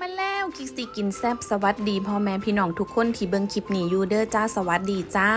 มาแล้ วกิกสิกินแซบสวัสดีพ่อแม่พี่น้องทุกคนที่เบิ่งคลิปนี้อยู่เด้อจ้าสวัสดีจ้า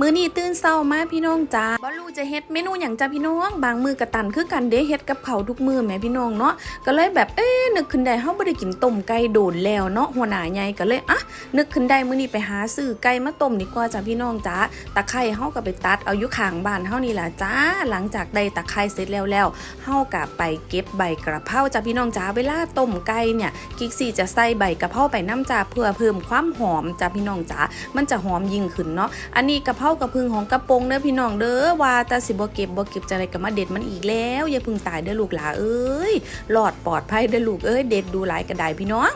มื้อนี้ตื่นเช้ามาพี่น้องจ้าบ่รู้จะเฮ็ดเมนูหยังจ้าพี่น้องบางมื้อกะตันคือกันเด้เฮ็ดกับเขาทุกมื้อแม่พี่น้องเนาะก็เลยแบบเอ๊นึกขึ้นได้เฮาบ่ได้กินต้มไก่โดนแล้วเนาะหัวหน้าใหญ่ก็เลยอะนึกขึ้นได้มื้อนี้ไปหาซื้อไก่มาต้มดีกว่าจ้าพี่น้องจ้าตะไคร้เฮาก็ไปตัดเอาอยู่ข้างบ้านเฮานี่ล่ะจ้า หลังจากได้ตะไคร้เสร็จแล้วแล้วเฮากะไปเก็บใบกระเพราจ้าพี่น้องจ้าเวลาต้มไก่เนี่ยกิกซี่จะใส่ใบกระเพราไปน้ำจ้าเพื่อเพิ่มความหอมจ้าพี่น้องจ้ามันจะหอมยิ่งขึ้นเนาะอันนี้กระเพรากระพึงของกระปงเด้อพี่น้องเด้อว่าแต่สิบ่เก็บบ่เก็บจะอะไรก็มาเด็ดมันอีกแล้ว อย่าพึ่งตายเด้อลูกหลาเอ้ยหลอดปลอดภัยเด้อลูกเอ้ยเด็ดดูหลายกระไดพี่น้อง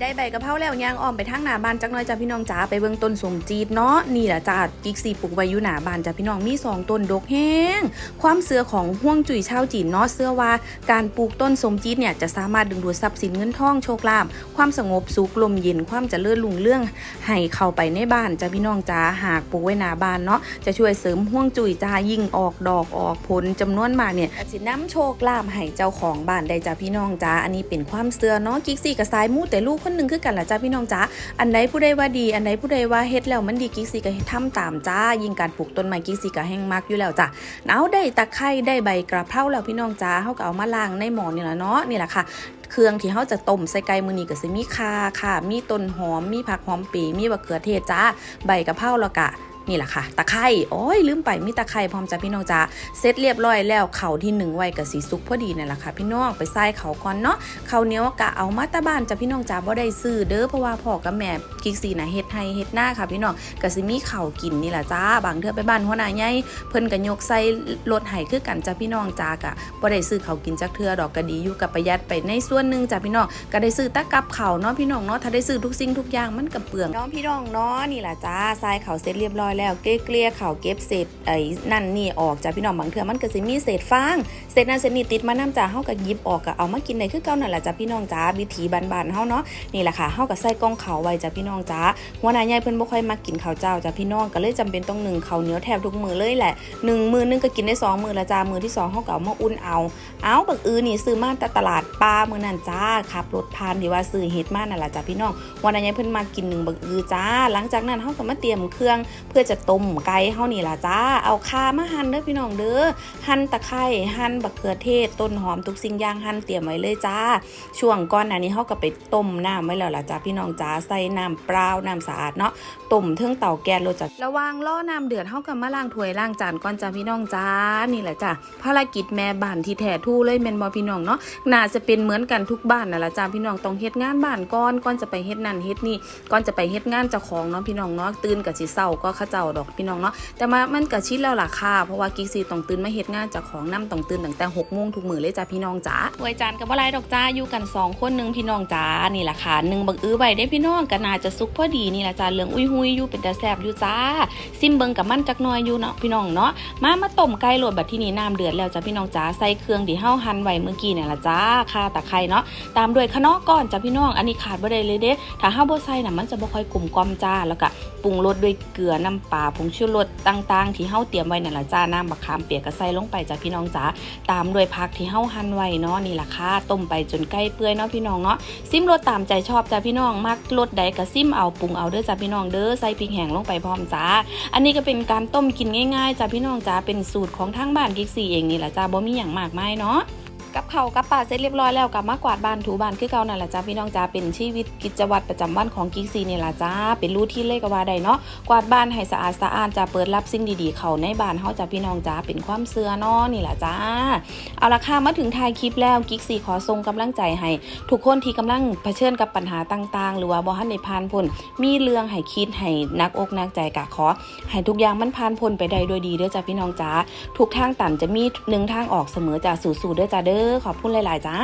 ได้ใบกะเพราแล้วย่างอ้อมไปทางหน้าบ้านจักน้อยจ้าพี่น้องจ๋าไปเบิ่งต้นสมจีดเนาะนี่แหละจ้ากิกซีปลูกไว้อยู่หน้าบ้านจ้าพี่น้องมีสองต้นดกแห้งความเสื่อของห่วงจุ้ยชาวจีนเนาะเชื่อว่า การปลูกต้นสมจีดเนี่ยจะสามารถดึงดูดทรัพย์สินเงินทองโชคลาภความสงบสุขลมเย็นความเจริญรุ่งเรื่องให้เข้าไปในบ้านจ้าพี่น้องจ๋าหากปลูกไว้หน้าบ้านเนาะจะช่วยเสริมห่วงจุ้ยจ้ายิ่งออกดอกออกผลจำนวนมากเนี่ยสิน้ำโชคลาภให้เจ้าของบ้านได้จ้าพี่น้องจ้าอันนี้เป็นความเสื่อเนาะกิกซีกับสายมูแต่ลูกคนหนึ่งคือกันล่ะจ้าพี่น้องจ้าอันไหนผู้ใดว่าดี อันไหนผู้ใดว่าเฮ็ดแล้วมันดีกิ๊กซีก็ทำตามจ้า ยิ่งการปลูกต้นไม้กิ๊กซีก็แห้งมากอยู่แล้วจ้าเอาได้ตะไคร้ได้ใบกระเพราแล้วพี่น้องจ้าเขาก็เอามาล้างในหม้อนี่แหละเนาะนี่แหละค่ะเครื่องที่เขาจะต้มใส่ไก่มือนี้ก็สิมีคาค่ะ มีต้นหอม มีผักหอมปีมีบะเขือเทศจ้า ใบกะเพราแล้วกะ นี่แหละค่ะ ตะไคร้โอ้ยลืมไปมีตะไคร้พร้อมจ้าพี่น้องจ้าเสร็จเรียบร้อยแล้วเข่าที่หนึ่งไว้กับสีสุกพอดีนั่แหละค่ะ พี่น้องไปใส่เข่าก่อนเนาะเข้าเนียวกะเอามาตาบ้านจ้าพี่น้องจ้าบ่ได้ซื้อเด้อเพราะว่าพ่อกับแม่กิกสีนะเฮ็ดให้เฮ็ดหน้าค่ะ พี่น้องก็สิมีเข้ากินนี่แหละจ้าบางเทื่อไปบ้านหัวหน้าใหญ่เพิ่นก็ยกใส่รถให้คือกันจ้าพี่น้องจ้ากะบ่ได้ซื้อเข้ากินจักเทื่อดอกก็ดีอยู่กับประหยัดไปในส่วนหนึงจ้าพี่น้องก็ได้ซื้อตะกับเข้าเนาะพี่น้องเนาะถ้าได้ซื้อทุกสิ่งทุกอย่างมันก็เปลืองเนาะพี่น้องเนาะนี่แหละจ้าใส่ข้าเสร็จเรียบร้อยแล้วเกลี้ยๆข้าวเก็บเศษไอ้นั่นนี่ออกจ้าพี่น้องบางเทื่อมันก็สิมีเศษฟางเศษนั้นเศษนี้ติดมาน้ำจ้าเฮาก็หยิบออกก็เอามากินได้คือเก่านั่นแหละจ้าพี่น้องจ้าวิถีบ้านๆเฮาเนาะนี่แหละค่ะเฮาก็ใส่กล้องข้าวไว้จ้าพี่น้องจ้าหัวหน้าใหญ่เพิ่นบ่ค่อยมากินข้าวเจ้าจ้าพี่น้องก็เลยจำเป็นต้องนึ่งข้าวเหนียวแทบทุกมื้อเลยแหละหนึ่งมื้อนึงก็กินได้สองมื้อละจ้ามื้อที่สองเฮาก็เอามาอุ่นเอา เอาบักอือนี่ซื้อมาแต่ตลาดปลามื้อนั้นจ้าขับรถผ่านที่ว่าซื้อเฮ็ดมานั่นแหละจ้าพี่น้องวันนั้นยายเพิ่นมากินหนึ่งบักอือจ้า หลังจากนั้นเฮาก็มาเตรียมเครื่องเพื่อจะต้มไก่เฮานี่ล่ะจ้า เอาข่ามาหั่นเด้อพี่น้องเด้อ หั่นตะไคร้ หั่นบักเขือเทศ ต้นหอมทุกสิ่งอย่างหั่นเตรียมไว้เลยจ้า ช่วงก่อนหน้านี้เฮาก็ไปต้มน้ำไว้แล้วล่ะจ้าพี่น้องจ้า ใส่น้ำเปล่า น้ำสะอาดเนาะ ต้มเทิงเตาแก๊สโลจ้ะระว่างรอน้ำเดือดเฮาก็มาล้างถ้วยล้างจานก่อนจ้าพี่น้องจ้า นี่แหละจ้า ภารกิจแม่บ้านที่แท้ทรูเลยแม่นบ่พี่น้องเนาะ น่าจะเป็นเหมือนกันทุกบ้านนั่นล่ะจ้าพี่น้องต้องเฮ็ดงานบ้านก่อน ก่อนจะไปเฮ็ดนั่นเฮ็ดนี่ ก่อนจะไปเฮ็ดงานเจ้าของเนาะพี่น้องเนาะ ตื่นก็สิเช้าก็เขาเจ้าดอกพี่น้องเนาะแต่มามันก็ชิดแล้วล่ะค่ะเพราะว่ากิ๊กซีต้องตื่นมาเฮ็ดงานจ้าของนํต้องตื่นตั้งแต่6โมงทุกมื้อเลยจ้าพี่น้องจ้าถ้วยจานก็บ่หลายดอกจ้าอยู่กันสองคนหนึงพี่น้องจ้านี่แหละค่ะหนึ่งบักอื้อไว้ได้พี่น้องก็น่าจะสุกพอดีนี่แหละจ้าเหลืองอุ้ยหุยอยู่เป็นตาแซบอยู่จ้าซิมเบิงกับมันจักหน่อยอยู่เนาะพี่น้องเนาะมามาต้มไก่โหลดบัดที่นี่น้ำเดือดแล้วจ้ะพี่น้องจ้าใส่เครื่องที่เฮาหั่นไว้เมื่อกี้เนี่ยละจ้าข่าตะไคร้เนาะตามด้วยคะน้อก่อนจ้ะพี่น้องอันนี้ขาดบ่ได้เลยเด้ถ้าเฮาบ่ใส่น่ะมันจะบ่ค่อยกลมกล่อมจ้าแล้วก็ปรุงรสด้วยเกลือน้ำปลาผงชูรสต่างๆ ที่เฮาเตรียมไว้นั่นละจ้าน้ำมะขามเปียกก็ใส่ลงไปจ้ะพี่น้องจ้าตามด้วยผักที่เฮาหั่นไว้เนาะนี่ล่ะค่ะต้มไปจนใกล้เปื่อยเนาะพี่น้องเนาะซิมรสตามใจชอบจ้ะพี่น้องมักรสใดก็ซิมเอาปรุงเอาเด้อจ้ะพี่น้องเด้อใส่พริกแห้งลงไปพร้อมจ้าอันนี้ก็เป็นการต้มกินง่ายๆจ้าพี่น้องจ้าเป็นสูตรของทางบ้านกิ๊กซี่เองนี่แหละจ้าบ่มีอย่างมากมายเนาะ กับเขากับป่าเสร็จเรียบร้อยแล้วกับมากวาดบ้านถูบ้านคือเก่านั่นแหละจ้าพี่น้องจ้าเป็นชีวิตกิจวัตรประจำวันของกิ๊กซีนี่แหละจ้าเป็นรูที่เลยก็ว่าได้เนาะกวาดบ้านให้สะอาดสะอ้าดจะเปิดรับสิ่งดีๆเข้าในบ้านเฮาจ้าพี่น้องจ้าเป็นความเสื่อเนาะนี่แหละจ้าเอาละค่ะมาถึงท้ายคลิปแล้วกิ๊กซีขอส่งกำลังใจให้ทุกคนที่กำลังเผชิญกับปัญหาต่างๆ หรือว่าบ่ทันได้ผ่านพ้นมีเรื่องให้คิดให้นักอกนักใจกะขอให้ทุกอย่างมันผ่านพ้นไปได้ด้วยดีเด้อจ้าพี่น้องจ้าทุกทางตันจะมีหนึ่งทางออกเสมอจ้าสู่ๆเด้อจ้าเด้อขอบคุณหลาย ๆ จ้า